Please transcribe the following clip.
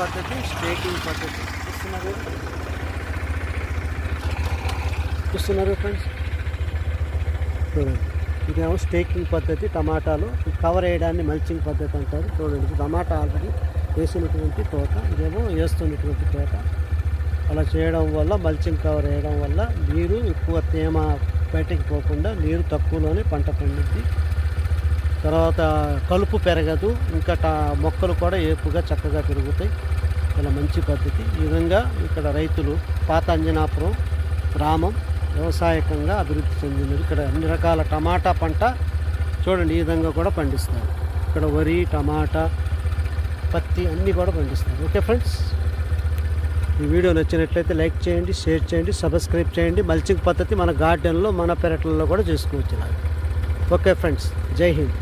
పద్ధతి స్టేకింగ్ పద్ధతి. చూస్తున్నారు? చూస్తున్నారు ఫ్రెండ్స్ చూడండి. ఇదేమో స్టేకింగ్ పద్ధతి టమాటాలు. కవర్ వేయడాన్ని మల్చింగ్ పద్ధతి అంటారు. చూడండి టమాటా ఆల్రెడీ వేసినటువంటి తోట ఇదేమో వేస్తున్నటువంటి తోట. అలా చేయడం వల్ల మల్చింగ్ కవర్ వేయడం వల్ల నీరు ఎక్కువ తేమ బయటకు పోకుండా నీరు తక్కువలోనే పంట పండుద్ది. తర్వాత కలుపు పెరగదు ఇంకా టా మొక్కలు కూడా ఏపుగా చక్కగా పెరుగుతాయి. చాలా మంచి పద్ధతి. ఈ విధంగా ఇక్కడ రైతులు పాత అంజనాపురం గ్రామం వ్యవసాయకంగా అభివృద్ధి చెందినది. ఇక్కడ అన్ని రకాల టమాటా పంట చూడండి ఈ విధంగా కూడా పండిస్తారు. ఇక్కడ వరి టమాటా పత్తి అన్నీ కూడా పండిస్తారు. Okay friends? ఈ వీడియో నచ్చినట్లయితే లైక్ చేయండి షేర్ చేయండి సబ్స్క్రైబ్ చేయండి. మల్చింగ్ పద్ధతి మన గార్డెన్లో మన పెరట్లలో కూడా చేసుకోవచ్చు ఓకే ఫ్రెండ్స్? జై హింద్.